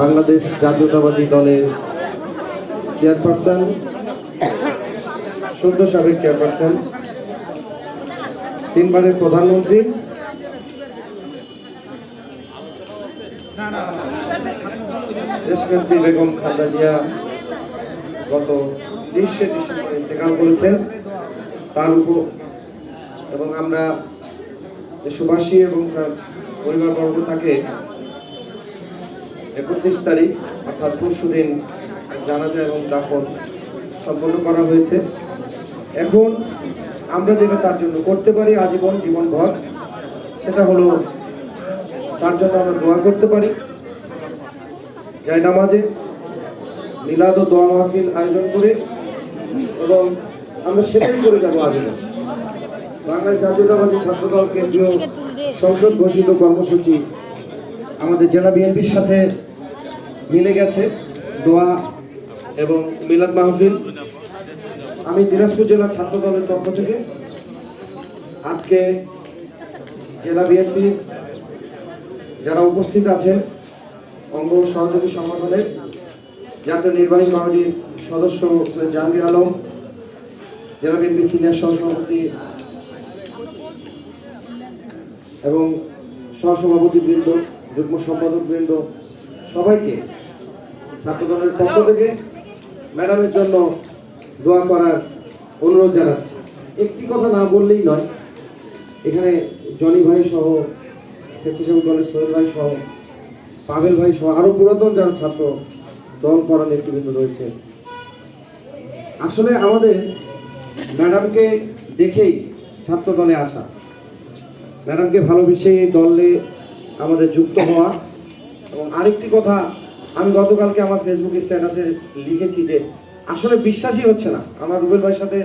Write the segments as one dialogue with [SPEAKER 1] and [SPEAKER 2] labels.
[SPEAKER 1] বাংলাদেশ জাতীয়তাবাদী দলের চেয়ারপারসন, সদ্য সাবেক চেয়ারপারসন, তিনবারের প্রধানমন্ত্রী, দেশনেত্রী বেগম খালেদা জিয়া গত বিশে ডিসেম্বর ইন্তেকাল করেছেন। তার উপর এবং আমরা দেশবাসী এবং তার পরিবারবর্গ তাকে একত্রিশ তারিখ অর্থাৎ পরশু দিন জানাজা এবং দাফন সম্পন্ন করা হয়েছে। এখন আমরা যেটা তার জন্য করতে পারি আজীবন জীবনভর, সেটা হলো তার জন্য আমরা দোয়া করতে পারি। যাই নামাজে, মিলাদ ও দোয়া মাহফিল আয়োজন করে এবং আমরা সেটাই করে যাব আজীবন। বাংলাদেশ জাতীয়তাবাদী ছাত্রদল কেন্দ্রীয় সংসদ ঘোষিত কর্মসূচি আমাদের জেলা বিএনপির সাথে মিলে গেছে দোয়া এবং মিলাদ মাহফিল। আমি দিনাজপুর জেলা ছাত্র দলের পক্ষ থেকে আজকে জেলা বিএনপি যারা উপস্থিত আছেন অঙ্গ সহযোগী সংগঠনের জাতীয় নির্বাহী কমিটির সদস্য জাহাঙ্গীর আলম, জেলা বিএনপি সিনিয়র সহসভাপতি এবং সহসভাপতি বৃন্দ যুগ্ম সম্পাদক বৃন্দ, সবাইকে ছাত্রদলের পক্ষ থেকে ম্যাডামের জন্য দোয়া করার অনুরোধ জানাচ্ছি। একটি কথা না বললেই নয়, এখানে জনি ভাই সহ, স্বেচ্ছাসেবক দলের সোহেল ভাই সহ পাবেল ভাই সহ আরও পুরাতন যারা ছাত্র দল করা নেতৃবৃন্দ রয়েছে। আসলে আমাদের ম্যাডামকে দেখেই ছাত্র দলে আসা। ম্যাডামকে ভালোবেসে দলে আমাদের যুক্ত হওয়া। এবং আরেকটি কথা, আমি গতকালকে আমার ফেসবুক স্ট্যাটাসে লিখেছি যে, আসলে বিশ্বাসই হচ্ছে না। আমার রুবেল ভাইয়ের সাথে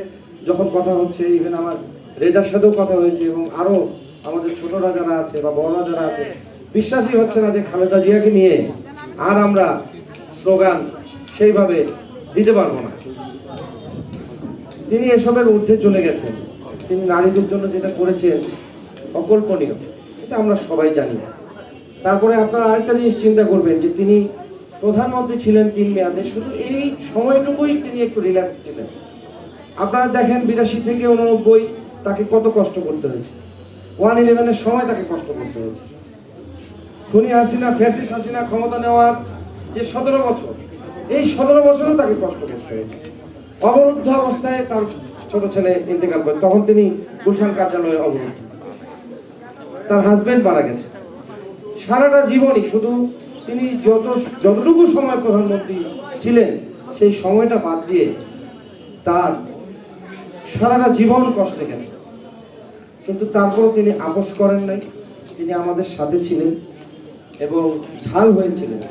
[SPEAKER 1] যখন কথা হচ্ছে ইভেন আমার রেজার সাথেও কথা হয়েছে এবং আরও আমাদের ছোটরা যারা আছে বা বড়রা যারা আছে, বিশ্বাসই হচ্ছে না যে খালেদা জিয়াকে নিয়ে আর আমরা স্লোগান সেইভাবে দিতে পারব না। তিনি এসবের ঊর্ধ্বে চলে গেছেন। তিনি নারীদের জন্য যেটা করেছেন, অকল্পনীয়। এটা আমরা সবাই জানি। তারপরে আপনারা আরেকটা জিনিস চিন্তা করবেন যে তিনি প্রধানমন্ত্রী ছিলেন তিন মেয়াদে, শুধু এই সময়টুকুই তিনি একটু রিল্যাক্স ছিলেন। আপনারা দেখেন বিরাশি থেকে উননব্বই তাকে কত কষ্ট করতে হয়েছে। ওয়ান ইলেভেনের সময় তাকে কষ্ট করতে হয়েছে। খুনি হাসিনা ফ্যাসিস হাসিনা ক্ষমতা নেওয়ার যে সতেরো বছর, এই সতেরো বছরও তাকে কষ্ট করতে হয়েছে। অবরুদ্ধ অবস্থায় তার ছোট ছেলে ইন্তেকাল করে, তখন তিনি গুলশান কার্যালয়ে অবরুদ্ধ। তার হাজবেন্ড মারা গেছে। সারাটা জীবনই শুধু তিনি যত, যতটুকু সময় প্রধানমন্ত্রী ছিলেন, সেই সময়টা বাদ দিয়ে তার সারাটা জীবন কষ্টে গেছে। কিন্তু তারপর তিনি আপোষ করেন নাই, তিনি আমাদের সাথে ছিলেন এবং ঢাল হয়েছিলেন।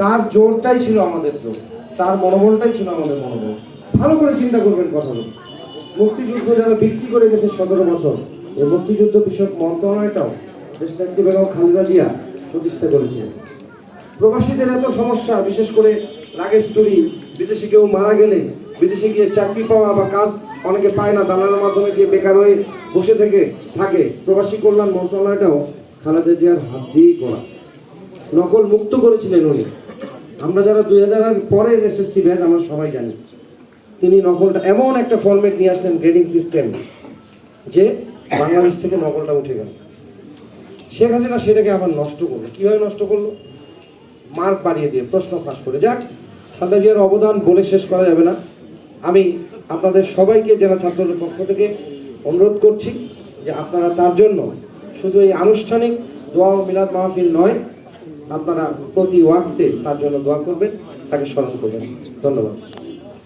[SPEAKER 1] তার জোরটাই ছিল আমাদের জোর, তার মনোবলটাই ছিল আমাদের মনোবল। ভালো করে চিন্তা করবেন কথাগুলো মুক্তিযুদ্ধ যারা বিক্রি করে গেছে সতেরো বছর, এই মুক্তিযুদ্ধ বিষয়ক মন্ত্রণালয়টাও দেশনেত্রী বেগম খালেদা জিয়া প্রতিষ্ঠা করেছিলেন। প্রবাসীদের এত সমস্যা, বিশেষ করে লাগেজ চুরি বিদেশে কেউ মারা গেলে, বিদেশে গিয়ে চাকরি পাওয়া বা কাজ অনেকে পায় না, দালালের মাধ্যমে গিয়ে বেকার হয়ে বসে থেকে থাকে। প্রবাসী কল্যাণ মন্ত্রণালয়টাও খালেদা জিয়ার হাত দিয়েই করা। নকল মুক্ত করেছিলেন উনি। আমরা যারা দুই হাজার পরের এসএসসি ব্যাচ, আমরা সবাই জানি। তিনি নকলটা এমন একটা ফরম্যাট নিয়ে আসলেন গ্রেডিং সিস্টেম যে বাংলাদেশ থেকে নকলটা উঠে গেল। শেখ হাসিনা সেটাকে আবার নষ্ট করল। কীভাবে নষ্ট করল? মার্ক বাড়িয়ে দিয়ে, প্রশ্ন ফাঁস করে। যাক খালেদা জিয়ার অবদান বলে শেষ করা যাবে না। আমি আপনাদের সবাইকে জেলা ছাত্রদের পক্ষ থেকে অনুরোধ করছি যে আপনারা তার জন্য শুধু এই আনুষ্ঠানিক দোয়া ও মিলাদ মাহফিল নয়, আপনারা প্রতি ওয়াক্তে তার জন্য দোয়া করবেন, তাকে স্মরণ করবেন। ধন্যবাদ।